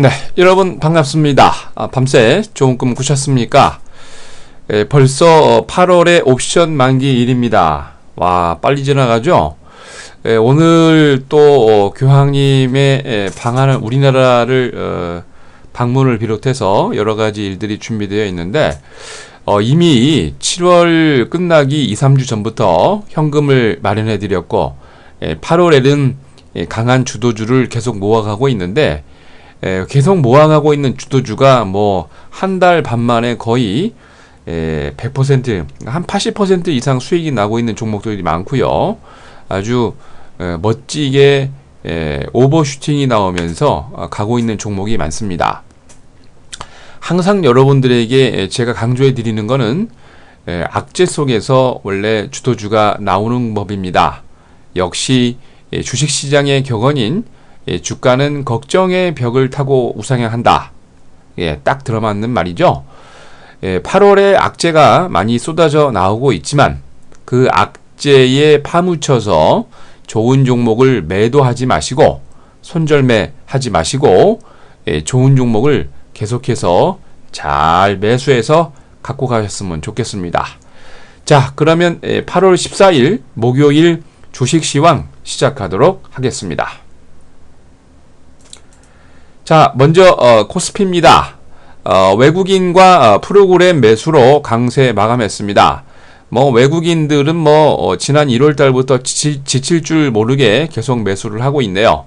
네, 여러분 반갑습니다. 아, 밤새 좋은 꿈 꾸셨습니까? 예, 벌써 8월의 옵션 만기일입니다. 와, 빨리 지나가죠? 예, 오늘 또 어, 교황님의 예, 방한을 우리나라를 어, 방문을 비롯해서 여러 가지 일들이 준비되어 있는데 어, 이미 7월 끝나기 2, 3주 전부터 현금을 마련해 드렸고 예, 8월에는 예, 강한 주도주를 계속 모아가고 있는데 예, 계속 모아가고 있는 주도주가 뭐 한 달 반 만에 거의 예, 100%한 80% 이상 수익이 나고 있는 종목들이 많고요. 아주 예, 멋지게 예, 오버슈팅이 나오면서 어, 가고 있는 종목이 많습니다. 항상 여러분들에게 제가 강조해 드리는 예, 악재 속에서 원래 주도주가 나오는 법입니다. 역시 예, 주식시장의 격언인 예, 주가는 걱정의 벽을 타고 우상향한다. 예, 딱 들어맞는 말이죠. 예, 8월에 악재가 많이 쏟아져 나오고 있지만 그 악재에 파묻혀서 좋은 종목을 매도하지 마시고 손절매 하지 마시고 예, 좋은 종목을 계속해서 잘 매수해서 갖고 가셨으면 좋겠습니다. 자, 그러면 8월 14일 목요일 주식 시황 시작하도록 하겠습니다. 자, 먼저 어, 코스피입니다. 어, 외국인과 어, 프로그램 매수로 강세 마감했습니다. 뭐 외국인들은 뭐 어, 지난 1월 달부터 지칠, 지칠, 줄 모르게 계속 매수를 하고 있네요.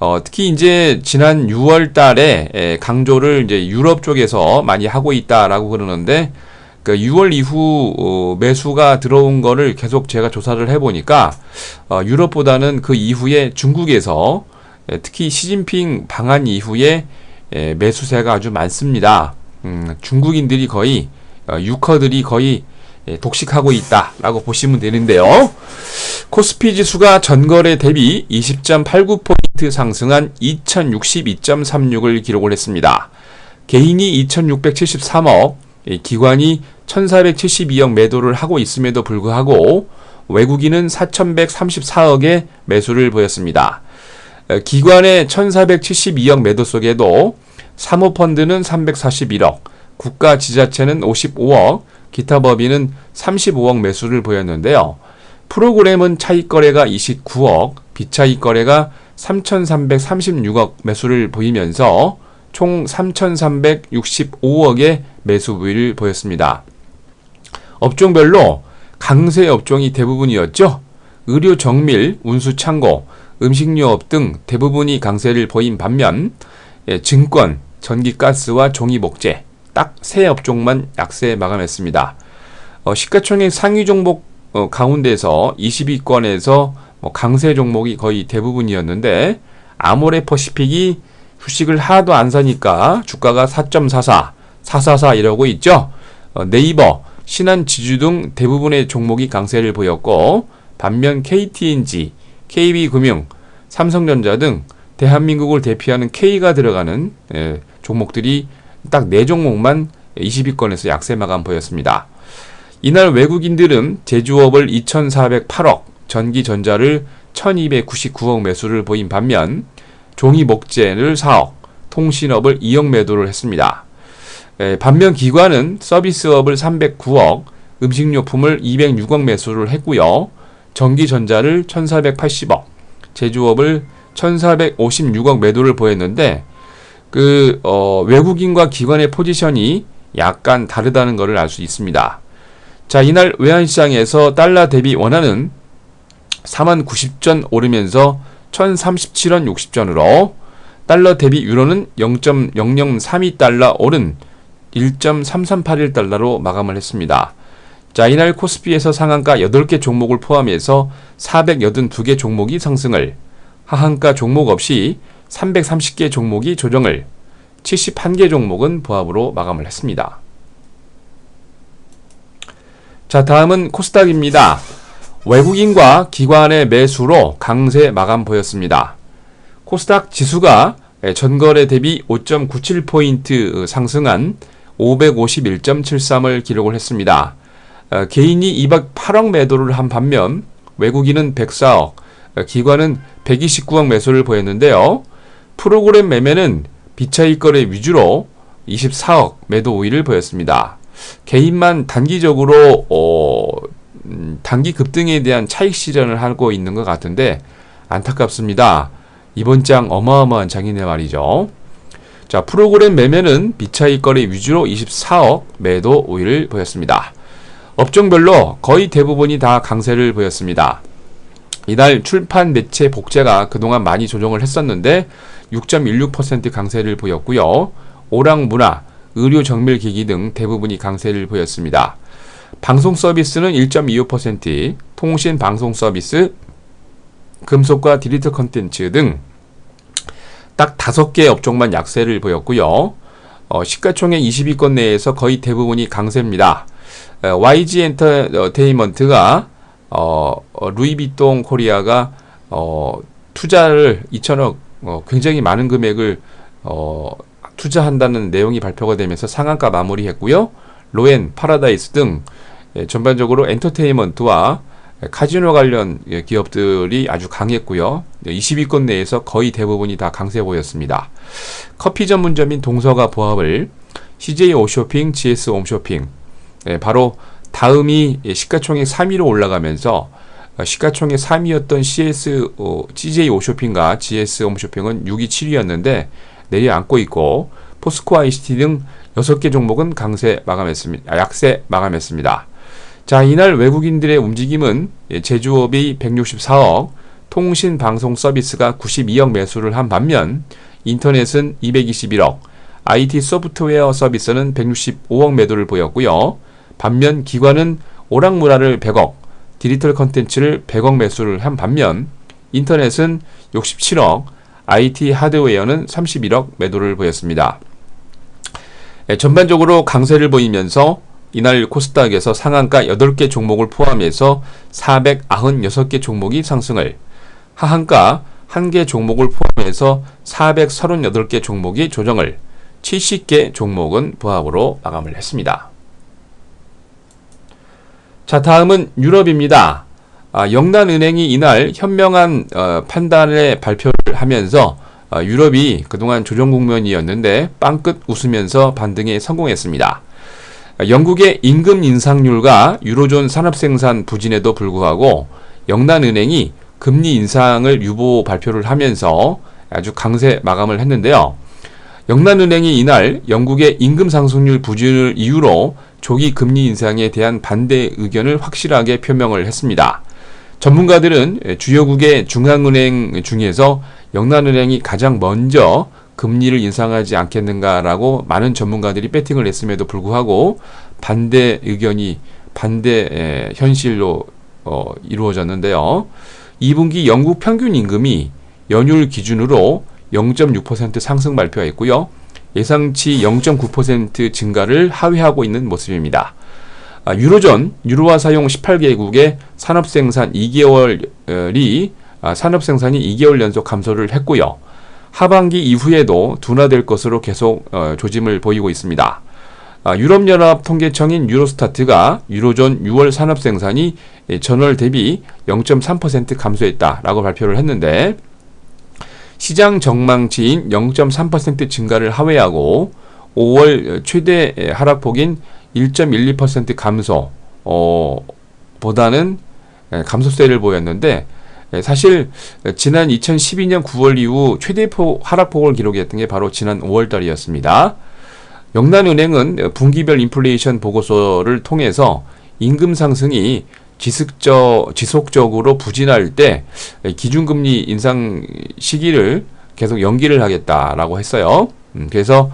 어, 특히 이제 지난 6월 달에 에, 강조를 이제 유럽 쪽에서 많이 하고 있다라고 그러는데 그 6월 이후 어, 매수가 들어온 거를 계속 제가 조사를 해보니까 어, 유럽보다는 그 이후에 중국에서 에, 특히 시진핑 방한 이후에 에, 매수세가 아주 많습니다. 음, 중국인들이 거의 어, 유커들이 거의 예, 독식하고 있다라고 보시면 되는데요. 코스피 지수가 전거래 대비 20.89포인트 상승한 2062.36을 기록을 했습니다. 개인이 2673억, 기관이 1472억 매도를 하고 있음에도 불구하고 외국인은 4134억의 매수를 보였습니다. 기관의 1472억 매도 속에도 사모펀드는 341억, 국가 지자체는 55억, 기타 법인은 35억 매수를 보였는데요. 프로그램은 차익 거래가 29억, 비차익 거래가 3,336억 매수를 보이면서 총 3,365억의 매수 부위를 보였습니다. 업종별로 강세 업종이 대부분이었죠. 의료 정밀, 운수 창고, 음식료업 등 대부분이 강세를 보인 반면 예, 증권, 전기가스와 종이목재, 딱 세 업종만 약세 마감했습니다. 어, 시가총액 상위 종목 어, 가운데서 20위권에서 뭐 강세 종목이 거의 대부분이었는데 아모레퍼시픽이 주식을 하나도 안 사니까 주가가 4.44, 444 이러고 있죠. 어, 네이버, 신한 지주 등 대부분의 종목이 강세를 보였고 반면 KTNG, KB금융, 삼성전자 등 대한민국을 대표하는 K가 들어가는 예, 종목들이 딱 4종목만 20위권에서 약세 마감 보였습니다. 이날 외국인들은 제주업을 2,408억, 전기전자를 1,299억 매수를 보인 반면 종이목재를 4억, 통신업을 2억 매도를 했습니다. 에, 반면 기관은 서비스업을 309억, 음식료품을 206억 매수를 했고요. 전기전자를 1,480억, 제주업을 1,456억 매도를 보였는데 그 어, 외국인과 기관의 포지션이 약간 다르다는 것을 알 수 있습니다. 자, 이날 외환시장에서 달러 대비 원화는 4만 90전 오르면서 1037원 60전으로 달러 대비 유로는 0.0032달러 오른 1.3381달러로 마감을 했습니다. 자, 이날 코스피에서 상한가 8개 종목을 포함해서 482개 종목이 상승을, 하한가 종목 없이 330개 종목이 조정을 71개 종목은 보합으로 마감을 했습니다. 자, 다음은 코스닥입니다. 외국인과 기관의 매수로 강세 마감 보였습니다. 코스닥 지수가 전거래 대비 5.97포인트 상승한 551.73을 기록을 했습니다. 어, 개인이 208억 매도를 한 반면 외국인은 104억, 기관은 129억 매수를 보였는데요. 프로그램 매매는 비차익 거래 위주로 24억 매도 우위를 보였습니다. 개인만 단기적으로 어, 음, 단기 급등에 대한 차익 실현을 하고 있는 것 같은데 안타깝습니다. 이번 장 어마어마한 장이네 말이죠. 자, 프로그램 매매는 비차익 거래 위주로 24억 매도 우위를 보였습니다. 업종별로 거의 대부분이 다 강세를 보였습니다. 이날 출판 매체 복제가 그동안 많이 조정을 했었는데 6.16% 강세를 보였고요. 오락 문화, 의료 정밀 기기 등 대부분이 강세를 보였습니다. 방송 서비스는 1.25%, 통신 방송 서비스, 금속과 디지털 컨텐츠 등딱 다섯 개 업종만 약세를 보였고요. 어, 시가총액 20위권 내에서 거의 대부분이 강세입니다. 어, YG 엔터테인먼트가 어, 어, 루이비통 코리아가 어, 투자를 2천억 어, 굉장히 많은 금액을 어, 투자한다는 내용이 발표가 되면서 상한가 마무리했고요. 로엔, 파라다이스 등 예, 전반적으로 엔터테인먼트와 카지노 관련 예, 기업들이 아주 강했고요. 20위권 내에서 거의 대부분이 다 강세 보였습니다. 커피 전문점인 동서가 보합을 CJ 오쇼핑, GS 홈쇼핑 예, 바로 다음이 시가총액 3위로 올라가면서 시가총액 3위였던 CS, 어, CJ 오쇼핑과 GS 홈쇼핑은 6위, 7위였는데 내려앉고 있고 포스코 ICT 등 6개 종목은 강세 마감했습니다. 아, 약세 마감했습니다. 자, 이날 외국인들의 움직임은 제조업이 164억, 통신 방송 서비스가 92억 매수를 한 반면 인터넷은 221억, IT 소프트웨어 서비스는 165억 매도를 보였고요. 반면 기관은 오락문화를 100억, 디지털 컨텐츠를 100억 매수를 한 반면 인터넷은 67억, IT 하드웨어는 31억 매도를 보였습니다. 전반적으로 강세를 보이면서 이날 코스닥에서 상한가 8개 종목을 포함해서 496개 종목이 상승을, 하한가 1개 종목을 포함해서 438개 종목이 조정을, 70개 종목은 부합으로 마감을 했습니다. 자, 다음은 유럽입니다. 아, 영단은행이 이날 현명한 어, 판단의 발표를 하면서 어, 유럽이 그동안 조정 국면이었는데 빵끝 웃으면서 반등에 성공했습니다. 영국의 임금 인상률과 유로존 산업생산 부진에도 불구하고 영단은행이 금리 인상을 유보 발표를 하면서 아주 강세 마감을 했는데요. 영란은행이 이날 영국의 임금 상승률 부진을 이유로 조기 금리 인상에 대한 반대 의견을 확실하게 표명을 했습니다. 전문가들은 주요국의 중앙은행 중에서 영란은행이 가장 먼저 금리를 인상하지 않겠는가라고 많은 전문가들이 배팅을 했음에도 불구하고 반대 의견이 반대 현실로 어, 이루어졌는데요. 2분기 영국 평균 임금이 연율 기준으로 0.6% 상승 발표했고요. 예상치 0.9% 증가를 하회하고 있는 모습입니다. 아, 유로존, 유로화 사용 18개국의 산업 생산 2개월이 아, 산업 생산이 2개월 연속 감소를 했고요. 하반기 이후에도 둔화될 것으로 계속 어, 조짐을 보이고 있습니다. 아, 유럽연합 통계청인 유로스타트가 유로존 6월 산업 생산이 전월 대비 0.3% 감소했다라고 발표를 했는데 시장 전망치인 0.3% 증가를 하회하고 5월 최대 하락폭인 1.12% 감소 어, 보다는 감소세를 보였는데 사실 지난 2012년 9월 이후 최대 폭 하락폭을 기록했던 게 바로 지난 5월 달이었습니다. 영란은행은 분기별 인플레이션 보고서를 통해서 임금 상승이 지속적, 지속적으로 부진할 때 기준금리 인상 시기를 계속 연기를 하겠다라고 했어요. 음, 그래서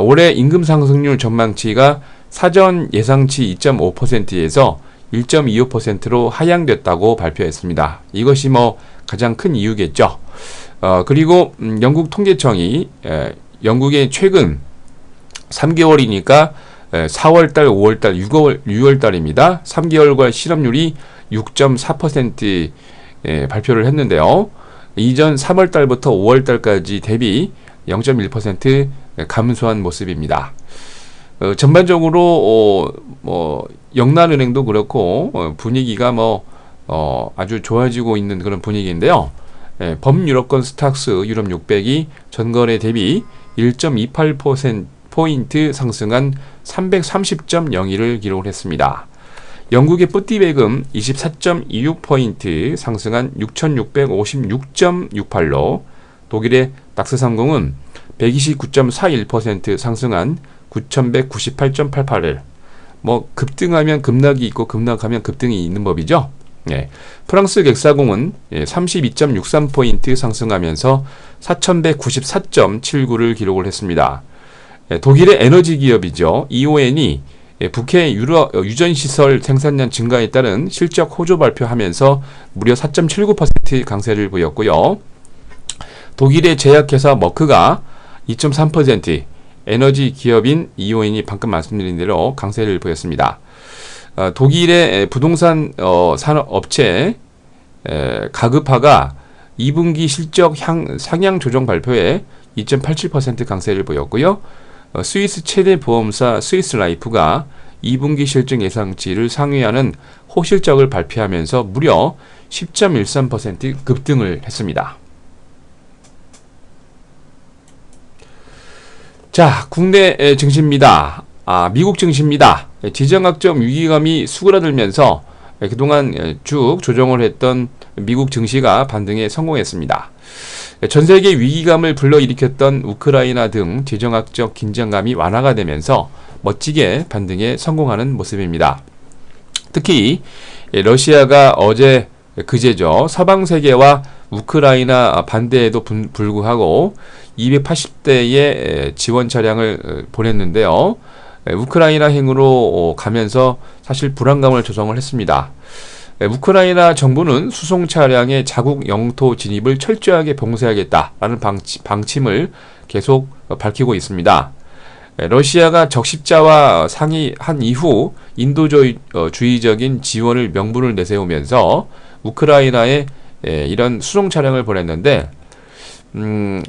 올해 임금 상승률 전망치가 사전 예상치 2.5%에서 1.25%로 하향됐다고 발표했습니다. 이것이 뭐 가장 큰 이유겠죠. 어, 그리고 음, 영국 통계청이 에, 영국의 최근 3개월이니까 4월달, 5월달, 6월, 6월달입니다. 3개월과 실업률이 6.4% 예, 발표를 했는데요. 이전 3월달부터 5월달까지 대비 0.1% 감소한 모습입니다. 어, 전반적으로 어, 뭐 영란은행도 그렇고 어, 분위기가 뭐 어, 아주 좋아지고 있는 그런 분위기인데요. 예, 범유럽권 스탁스 유럽 600이 전거래 대비 1.28%포인트 상승한 330.02를 기록을 했습니다. 영국의 뿌띠백은 24.26포인트 상승한 6656.68로 독일의 닥스 30은 129.41% 상승한 9198.88을 뭐 급등하면 급락이 있고 급락하면 급등이 있는 법이죠. 예. 프랑스 객사공은 32.63포인트 예, 상승하면서 4194.79를 기록을 했습니다. 예, 독일의 에너지 기업이죠. EON이 예, 북해 유러, 어, 유전시설 생산량 증가에 따른 실적 호조 발표하면서 무려 4.79% 강세를 보였고요. 독일의 제약회사 머크가 2.3% 에너지 기업인 EON이 방금 말씀드린 대로 강세를 보였습니다. 어, 독일의 부동산 어, 산업 업체 에, 가급화가 2분기 실적 향, 상향 조정 발표에 2.87% 강세를 보였고요. 어, 스위스 최대 보험사 스위스 라이프가 2분기 실적 예상치를 상회하는 호실적을 발표하면서 무려 10.13% 급등을 했습니다. 자, 국내 증시입니다. 아, 미국 증시입니다. 지정학적 위기감이 수그러들면서 그동안 쭉 조정을 했던 미국 증시가 반등에 성공했습니다. 전 세계 위기감을 불러일으켰던 우크라이나 등 지정학적 긴장감이 완화가 되면서 멋지게 반등에 성공하는 모습입니다. 특히 러시아가 어제 그제죠 서방 세계와 우크라이나 반대에도 불구하고 280대의 지원 차량을 어, 보냈는데요. 우크라이나 행으로 어, 가면서 사실 불안감을 조성을 했습니다. 우크라이나 정부는 수송 차량의 자국 영토 진입을 철저하게 봉쇄하겠다라는 방침, 을 계속 밝히고 있습니다. 러시아가 적십자와 상의한 이후 인도주의적인 지원을 명분을 내세우면서 우크라이나에 이런 수송 차량을 보냈는데 음,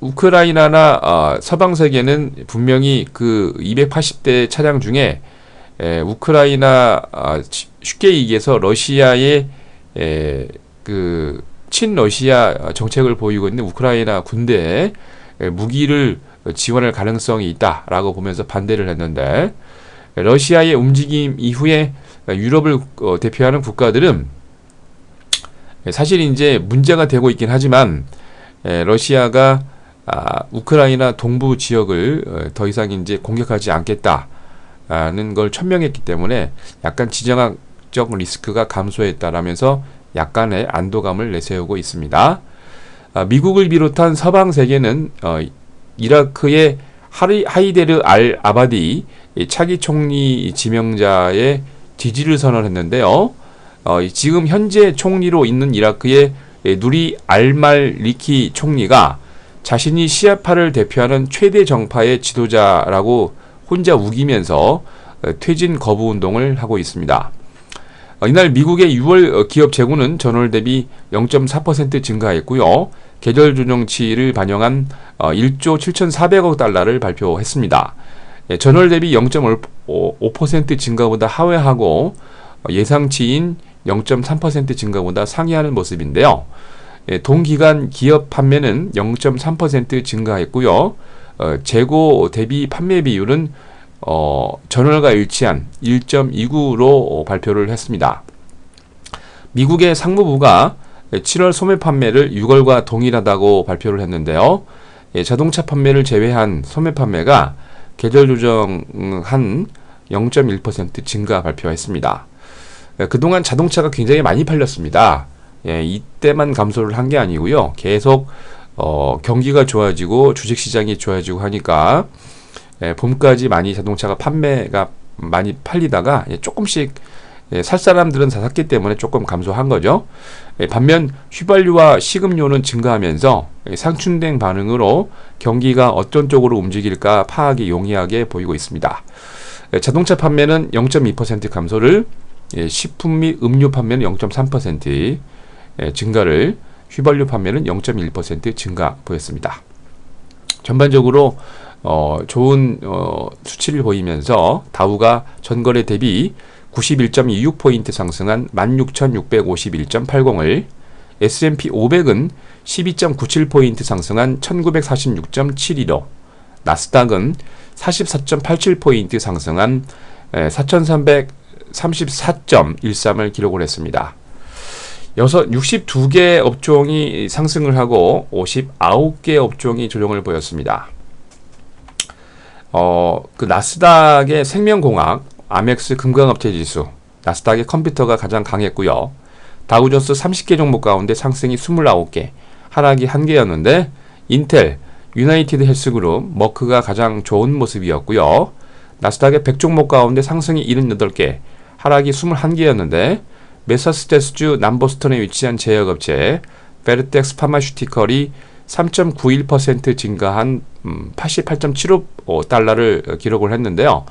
우크라이나나 어, 서방 세계는 분명히 그 280대 차량 중에 에, 우크라이나 아, 쉽게 얘기해서 러시아의 에, 그 친러시아 정책을 보이고 있는 우크라이나 군대에 무기를 지원할 가능성이 있다라고 보면서 반대를 했는데 러시아의 움직임 이후에 유럽을 어, 대표하는 국가들은 사실 이제 문제가 되고 있긴 하지만 에, 러시아가 아, 우크라이나 동부 지역을 어, 더 이상 이제 공격하지 않겠다 는걸 천명했기 때문에 약간 지정학적 리스크가 감소했다라면서 약간의 안도감을 내세우고 있습니다. 아, 미국을 비롯한 서방 세계는 어, 이라크의 하이데르 알 아바디 차기 총리 지명자의 지지를 선언했는데요. 어, 지금 현재 총리로 있는 이라크의 누리 알말 리키 총리가 자신이 시아파를 대표하는 최대 정파의 지도자라고 혼자 우기면서 어, 퇴진 거부 운동을 하고 있습니다. 어, 이날 미국의 6월 어, 기업 재고는 전월 대비 0.4% 증가했고요. 계절 조정치를 반영한 1조 7,400억 달러를 발표했습니다. 예, 전월 대비 0.5% 증가보다 하회하고 예상치인 0.3% 증가보다 상회하는 모습인데요. 예, 동기간 기업 판매는 0.3% 증가했고요. 어, 재고 대비 판매 비율은 어, 전월과 일치한 1.29로 발표를 했습니다. 미국의 상무부가 7월 소매 판매를 6월과 동일하다고 발표를 했는데요. 예, 자동차 판매를 제외한 소매 판매가 계절 조정한 0.1% 증가 발표했습니다. 예, 그동안 자동차가 굉장히 많이 팔렸습니다. 예, 이때만 감소를 한 게 아니고요. 계속 어, 경기가 좋아지고 주식 시장이 좋아지고 하니까 예, 봄까지 많이 자동차가 판매가 많이 팔리다가 예, 조금씩 예, 살 사람들은 다 샀기 때문에 조금 감소한 거죠. 예, 반면 휘발유와 식음료는 증가하면서 예, 상충된 반응으로 경기가 어떤 쪽으로 움직일까 파악이 용이하게 보이고 있습니다. 예, 자동차 판매는 0.2% 감소를 예, 식품 및 음료 판매는 0.3% 예, 증가를 휘발유 판매는 0.1% 증가 보였습니다. 전반적으로 어, 좋은 어, 수치를 보이면서 다우가 전거래 대비 91.26포인트 상승한 16,651.80을 S&P 500은 12.97포인트 상승한 1946.72로 나스닥은 44.87포인트 상승한 4334.13을 기록을 했습니다. 여섯 62개 업종이 상승을 하고 59개 업종이 조정을 보였습니다. 어, 그 나스닥의 생명공학, 아멕스 금강업체 지수, 나스닥의 컴퓨터가 가장 강했고요. 다우존스 30개 종목 가운데 상승이 29개, 하락이 1개였는데 인텔, 유나이티드 헬스그룹, 머크가 가장 좋은 모습이었고요. 나스닥의 100종목 가운데 상승이 78개, 하락이 21개였는데 메사스테스주 남보스턴에 위치한 제약업체 베르텍스 파마슈티컬이 3.91% 증가한 88.75달러를 기록을 했는데요.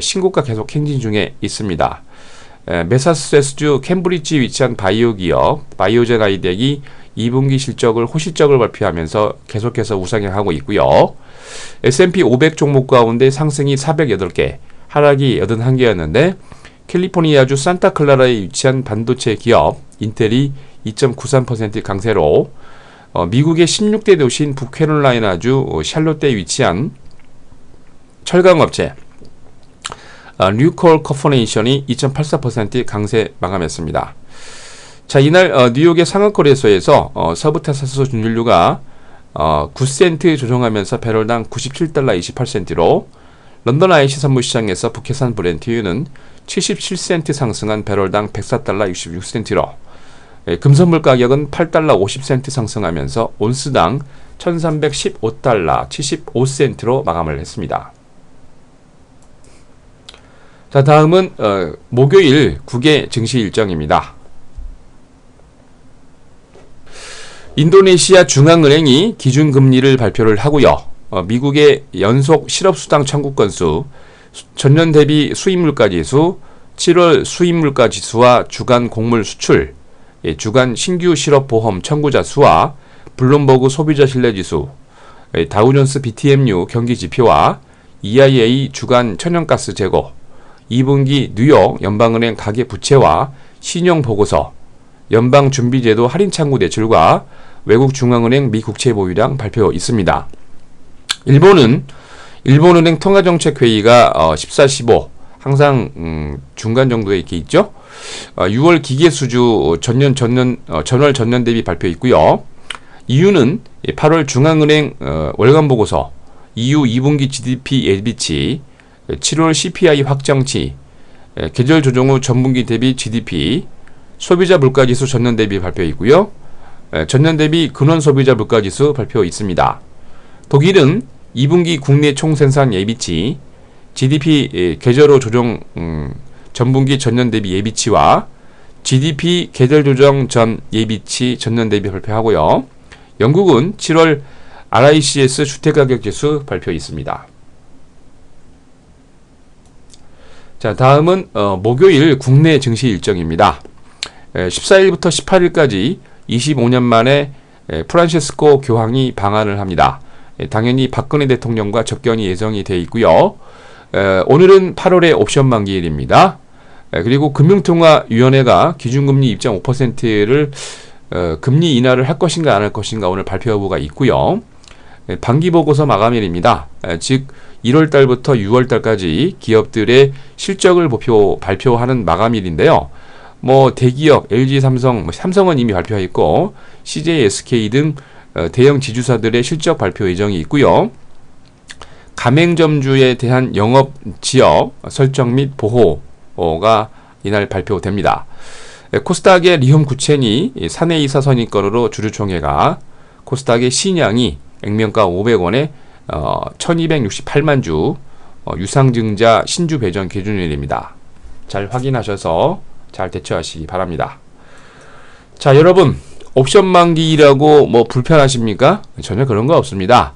신고가 계속 행진 중에 있습니다. 메사스테스주 캠브리지 위치한 바이오 기업 바이오젠 아이덱이 2분기 실적을 호실적을 발표하면서 계속해서 우상향하고 있고요. S&P 500 종목 가운데 상승이 408개, 하락이 81개였는데 캘리포니아주 산타클라라에 위치한 반도체 기업 인텔이 2.93% 강세로 어, 미국의 16대 도시인 북캐롤라이나주 샬롯대에 위치한 철강업체 어, 뉴콜 커퍼네이션이 2.84% 강세 마감했습니다. 자 이날 어, 뉴욕의 상하거래소에서 어, 서부테사스 준율류가 어, 9센트 조정하면서 배럴당 97달러 28센트로 런던 IC 선물시장에서 북해산 브렌트유는 77센트 상승한 배럴당 104달러 66센트로 예, 금선물 가격은 8달러 50센트 상승하면서 온스당 1315달러 75센트로 마감을 했습니다. 자 다음은 어, 목요일 국외 증시 일정입니다. 인도네시아 중앙은행이 기준금리를 발표를 하고요. 어, 미국의 연속 실업수당 청구 건수, 전년 대비 수입물가 지수, 7월 수입물가 지수와 주간 곡물 수출, 예, 주간 신규 실업 보험 청구자 수와 블룸버그 소비자 신뢰 지수, 예, 다우존스 BTMU 경기 지표와 EIA 주간 천연가스 재고, 2분기 뉴욕 연방은행 가계 부채와 신용 보고서, 연방 준비제도 할인 창구 대출과 외국 중앙은행 미 국채 보유량 발표 있습니다. 일본은 일본은행 통화정책회의가 어, 14, 15 항상 음, 중간 정도에 이렇게 있죠. 어, 6월 기계수주 전년 전년 어, 전월 전년 대비 발표 있고요. 이유는 8월 중앙은행 어, 월간 보고서, EU 2분기 GDP 예비치, 7월 CPI 확정치, 에, 계절 조정 후 전분기 대비 GDP, 소비자 물가지수 전년 대비 발표 있고요. 에, 전년 대비 근원 소비자 물가지수 발표 있습니다. 독일은 2분기 국내 총생산 예비치, GDP 예, 계절로 조정 음, 전분기 전년 대비 예비치와 GDP 계절 조정 전 예비치 전년 대비 발표하고요. 영국은 7월 RICS 주택가격 지수 발표 있습니다. 자, 다음은 어, 목요일 국내 증시 일정입니다. 에, 14일부터 18일까지 25년 만에 에, 프란시스코 교황이 방한을 합니다. 에, 당연히 박근혜 대통령과 접견이 예정이 돼 있고요. 오늘은 8월의 옵션 만기일입니다. 그리고 금융통화위원회가 기준금리 입장 5%를 어, 금리 인하를 할 것인가 안 할 것인가 오늘 발표 여부가 있고요. 반기 보고서 마감일입니다. 즉 1월 달부터 6월 달까지 기업들의 실적을 발표, 발표하는 마감일인데요. 뭐 대기업 LG, 삼성, 뭐 삼성은 이미 발표했고 CJ, SK 등 어, 대형 지주사들의 실적 발표 예정이 있고요. 가맹점주에 대한 영업 지역 설정 및 보호가 이날 발표됩니다. 코스닥의 리움 구첸이 사내 이사 선임권으로 주주총회가 코스닥의 신양이 액면가 500원에 어, 1268만 주 어, 유상증자 신주 배정 기준일입니다. 잘 확인하셔서 잘 대처하시기 바랍니다. 자 여러분 옵션 만기라고 뭐 불편하십니까? 전혀 그런 거 없습니다.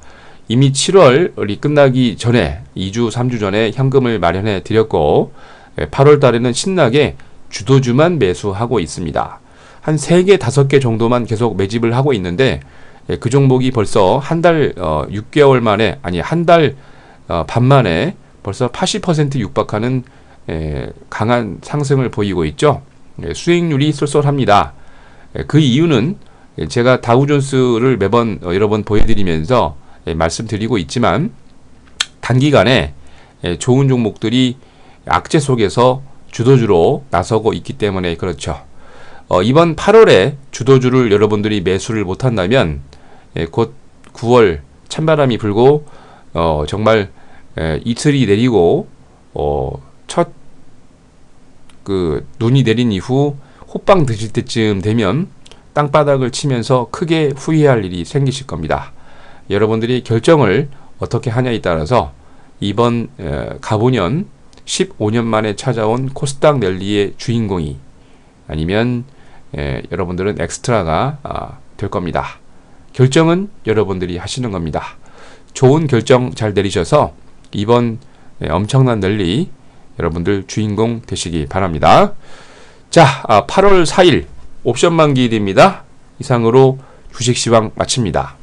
이미 7월이 끝나기 전에 2주, 3주 전에 현금을 마련해 드렸고 8월 예, 달에는 신나게 주도주만 매수하고 있습니다. 한 3개, 5개 정도만 계속 매집을 하고 있는데 예, 그 종목이 벌써 한 달, 어, 6개월 만에, 아니, 한달 어, 반 만에 벌써 80% 육박하는 예, 강한 상승을 보이고 있죠. 수익률이 쏠쏠합니다. 그 이유는 예, 제가 다우존스를 매번 어, 여러 번 보여드리면서 예, 말씀드리고 있지만 단기간에 예, 좋은 종목들이 악재 속에서 주도주로 나서고 있기 때문에 그렇죠. 어, 이번 8월에 주도주를 여러분들이 매수를 못한다면 예, 곧 9월 찬바람이 불고 어, 정말 예, 이틀이 내리고 어, 첫그 눈이 내린 이후 호빵 드실 때쯤 되면 땅바닥을 치면서 크게 후회할 일이 생기실 겁니다. 여러분들이 결정을 어떻게 하냐에 따라서 이번 에, 가보년 15년 만에 찾아온 코스닥 랠리의 주인공이 아니면 에, 여러분들은 엑스트라가 아, 될 겁니다. 결정은 여러분들이 하시는 겁니다. 좋은 결정 잘 내리셔서 이번 에, 엄청난 랠리 여러분들 주인공 되시기 바랍니다. 자, 아, 8월 4일 옵션 만기일입니다. 이상으로 주식시황 마칩니다.